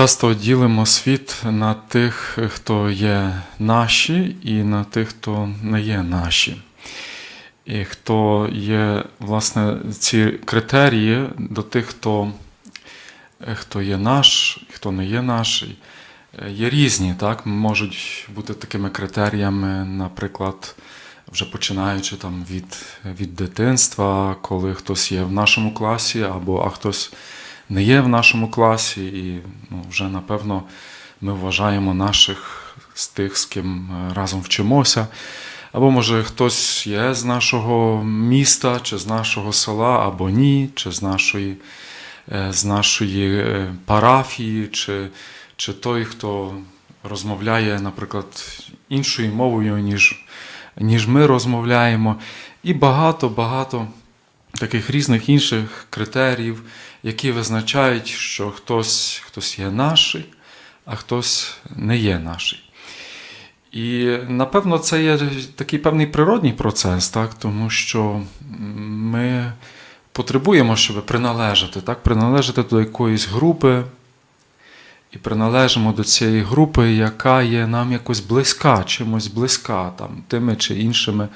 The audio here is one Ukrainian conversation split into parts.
часто ділимо світ на тих, хто є наші, і на тих, хто не є наші. І хто є, власне, ці критерії до тих, хто, хто є наш, хто не є наш, є різні, так? можуть бути такими критеріями, наприклад, вже починаючи там від, від дитинства, коли хтось є в нашому класі, або а хтось не є в нашому класі, і ну, вже напевно ми вважаємо наших з тих, з ким е, разом вчимося. Або, може, хтось є з нашого міста, чи з нашого села, або ні, чи з нашої е, з нашої е, парафії, чи, чи той, хто розмовляє, наприклад, іншою мовою, ніж, ніж ми розмовляємо. І багато-багато таких різних інших критеріїв, які визначають, що хтось, хтось є наший, а хтось не є наший. І напевно це є такий певний природній процес, так? тому що ми потребуємо, щоб приналежати, так? приналежати до якоїсь групи, і приналежимо до цієї групи, яка є нам якось близька, чимось близька, там, тими чи іншими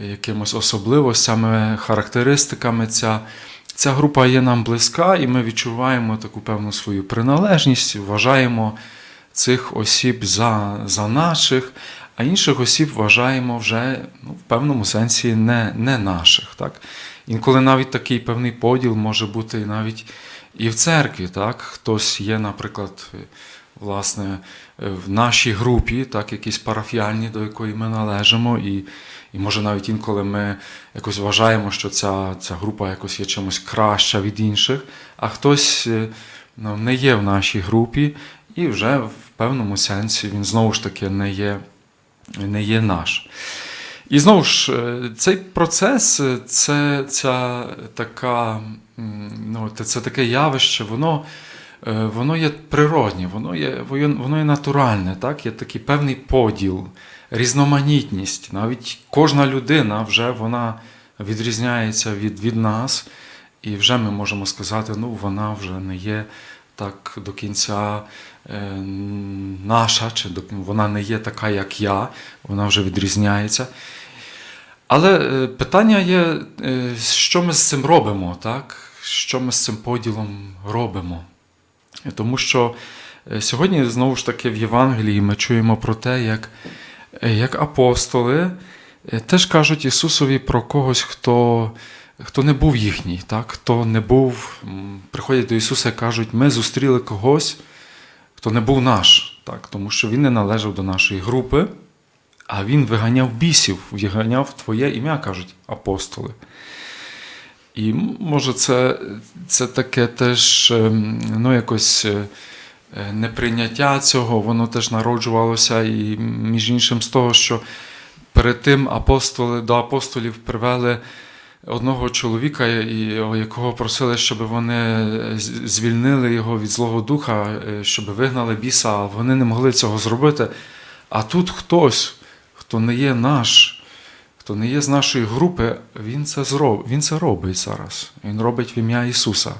якимось особливостями, характеристиками. Ця, Ця група є нам близька, і ми відчуваємо таку певну свою приналежність, вважаємо цих осіб за за наших, а інших осіб вважаємо вже ну, в певному сенсі не не наших. Так? Інколи навіть такий певний поділ може бути навіть і в церкві. Так? Хтось є, наприклад, власне, в нашій групі, так, якісь парафіальні, до якої ми належимо, і і може навіть інколи ми якось вважаємо, що ця ця група якось є чимось краща від інших, а хтось ну, не є в нашій групі, і вже в певному сенсі він знову ж таки не є, не є наш. І знову ж, е, цей процес, е, це ця така, ну, це таке явище, воно е, воно є природнє, воно є воно є натуральне, так? є такий певний поділ, різноманітність. Навіть кожна людина вже вона відрізняється від, від нас, і вже ми можемо сказати, ну вона вже не є так до кінця е, наша, чи до, вона не є така, як я, вона вже відрізняється. Але е, питання є, е, що ми з цим робимо, так? що ми з цим поділом робимо. Тому що сьогодні, знову ж таки, в Євангелії ми чуємо про те, як як апостоли теж кажуть Ісусові про когось, хто хто не був їхній, так? хто не був, приходять до Ісуса і кажуть, ми зустріли когось, хто не був наш, так? тому що Він не належав до нашої групи, а Він виганяв бісів, виганяв Твоє ім'я, кажуть апостоли. І може це це таке теж ем, ну, якось е, неприйняття цього, воно теж народжувалося, і між іншим з того, що перед тим апостоли до апостолів привели одного чоловіка, якого просили, щоб вони звільнили його від Злого Духа, е, щоб вигнали біса, а вони не могли цього зробити. А тут хтось, хто не є наш, хто не є з нашої групи, він це зроб... він це робить зараз. Він робить в ім'я Ісуса.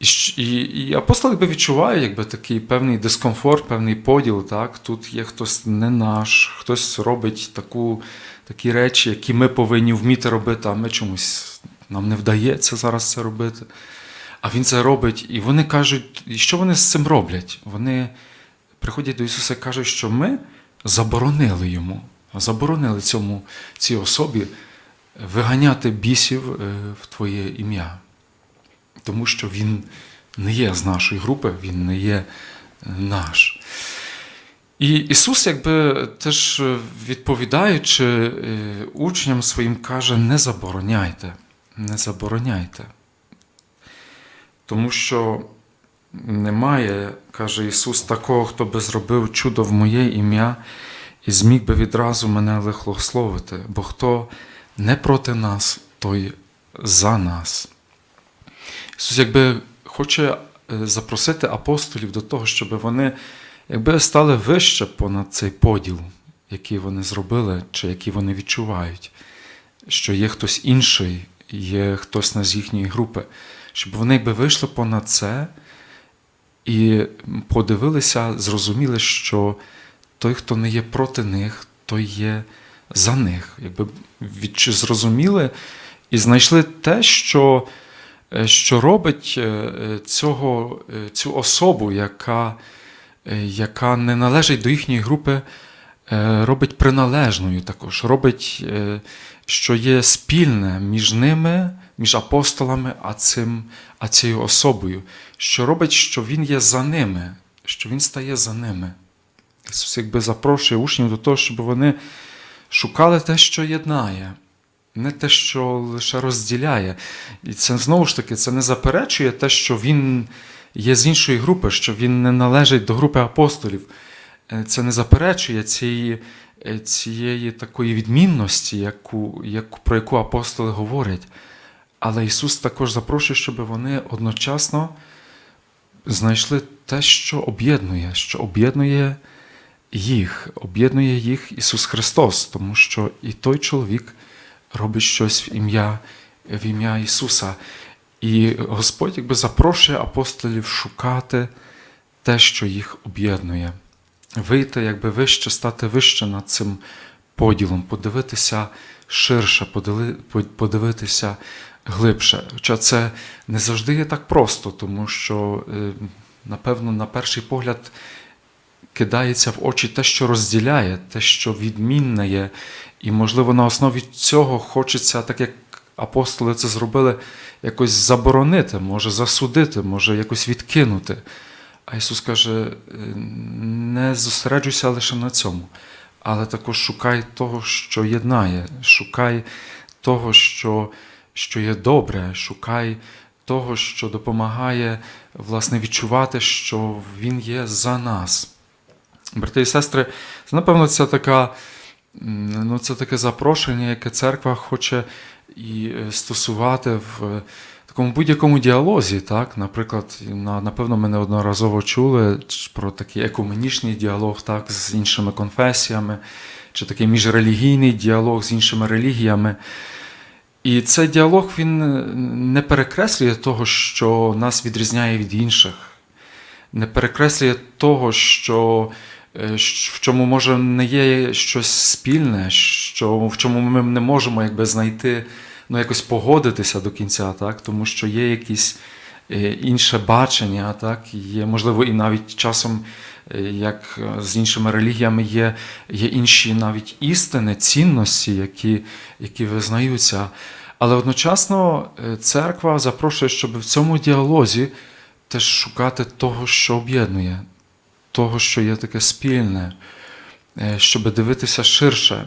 І і, і апостол якби відчуває якби, такий певний дискомфорт, певний поділ. Так? Тут є хтось не наш, хтось робить таку, такі речі, які ми повинні вміти робити, а ми чомусь нам не вдається зараз це робити. А він це робить. І вони кажуть, і що вони з цим роблять? Вони приходять до Ісуса і кажуть, що ми заборонили йому, заборонили цьому, цій особі виганяти бісів е, в Твоє ім'я тому що він не є з нашої групи, він не є наш. І Ісус, якби теж відповідаючи е, учням своїм, каже: не забороняйте, не забороняйте. Тому що немає, каже Ісус, такого, хто би зробив чудо в моє ім'я і зміг би відразу мене лихословити, бо хто не проти нас, той за нас. Ісус якби хоче е, запросити апостолів до того, щоб вони якби стали вище понад цей поділ, який вони зробили, чи який вони відчувають, що є хтось інший, є хтось не з їхньої групи, щоб вони якби вийшли понад це і подивилися, зрозуміли, що той, хто не є проти них, той є за них. Якби зрозуміли і знайшли те, що, е, що робить е, е, цього, цю особу, яка, яка не належить до їхньої групи, робить приналежною також, робить, що є спільне між ними, між апостолами, а, цим, а цією особою, що робить, що Він є за ними, що Він стає за ними. Ісус якби запрошує учнів до того, щоб вони шукали те, що єднає, не те, що лише розділяє. І це знову ж таки це не заперечує те, що він є з іншої групи, що він не належить до групи апостолів. Е, Це не заперечує цієї, е, цієї такої відмінності, яку, яку, про яку апостоли говорять. Але Ісус також запрошує, щоб вони одночасно знайшли те, що об'єднує, що об'єднує їх, об'єднує їх Ісус Христос, тому що і той чоловік робить щось в ім'я, в ім'я Ісуса. І Господь якби запрошує апостолів шукати те, що їх об'єднує, вийти якби вище, стати вище над цим поділом, подивитися ширше, подивитися глибше. Хоча це не завжди є так просто, тому що, е, напевно, на перший погляд кидається в очі те, що розділяє, те, що відмінне є. І, можливо, на основі цього хочеться, так як апостоли це зробили, якось заборонити, може засудити, може якось відкинути. А Ісус каже: не зосереджуйся лише на цьому, але також шукай того, що єднає, шукай того, що, що є добре, шукай того, що допомагає власне відчувати, що Він є за нас. Брати і сестри, це, напевно, це така, ну, це таке запрошення, яке церква хоче і е, стосувати в е, такому будь-якому діалозі. Так? Наприклад, на- напевно, ми неодноразово чули про такий екуменічний діалог так, з іншими конфесіями, чи такий міжрелігійний діалог з іншими релігіями. І цей діалог він е, не перекреслює того, що нас відрізняє від інших, не перекреслює того, що в чому може не є щось спільне, що в чому ми не можемо якби знайти, ну якось погодитися до кінця, так? тому що є якісь е, інше бачення, так? є, можливо, і навіть часом, е, як е, з іншими релігіями, є, є інші навіть істини, цінності, які, які визнаються. Але одночасно е, церква запрошує, щоб в цьому діалозі теж шукати того, що об'єднує, того, що є таке спільне, е, щоб дивитися ширше,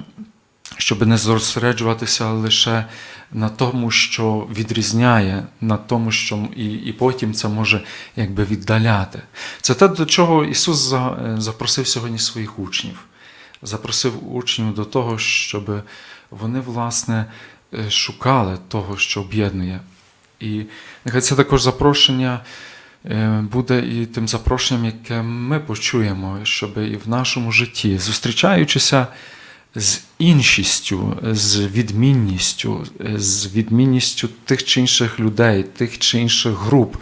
щоб не зосереджуватися лише на тому, що відрізняє, на тому, що і, і потім це може якби віддаляти. Це те, до чого Ісус е, запросив сьогодні своїх учнів. Запросив учнів до того, щоб вони, власне, е, шукали того, що об'єднує. І нехай це також запрошення буде і тим запрошенням, яке ми почуємо, щоб і в нашому житті, зустрічаючися з іншістю, з відмінністю, е, з відмінністю тих чи інших людей, тих чи інших груп,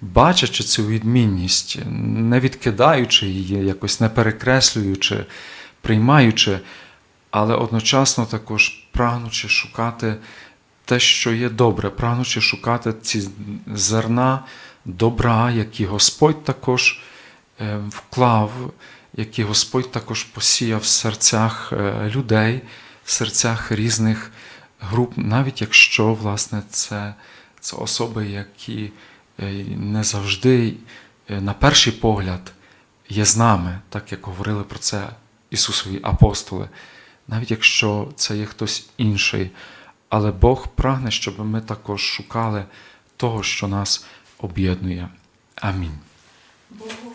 бачачи цю відмінність, не відкидаючи її, якось не перекреслюючи, приймаючи, але одночасно також прагнучи шукати те, що є добре, прагнучи шукати ці зерна добра, які Господь також е, вклав, які Господь також посіяв в серцях е, людей, в серцях різних груп, навіть якщо власне це, це особи, які е, не завжди на перший погляд є з нами, так як говорили про це Ісусові апостоли, навіть якщо це є хтось інший. Але Бог прагне, щоб ми також шукали того, що нас об'єднує. Амінь. Богу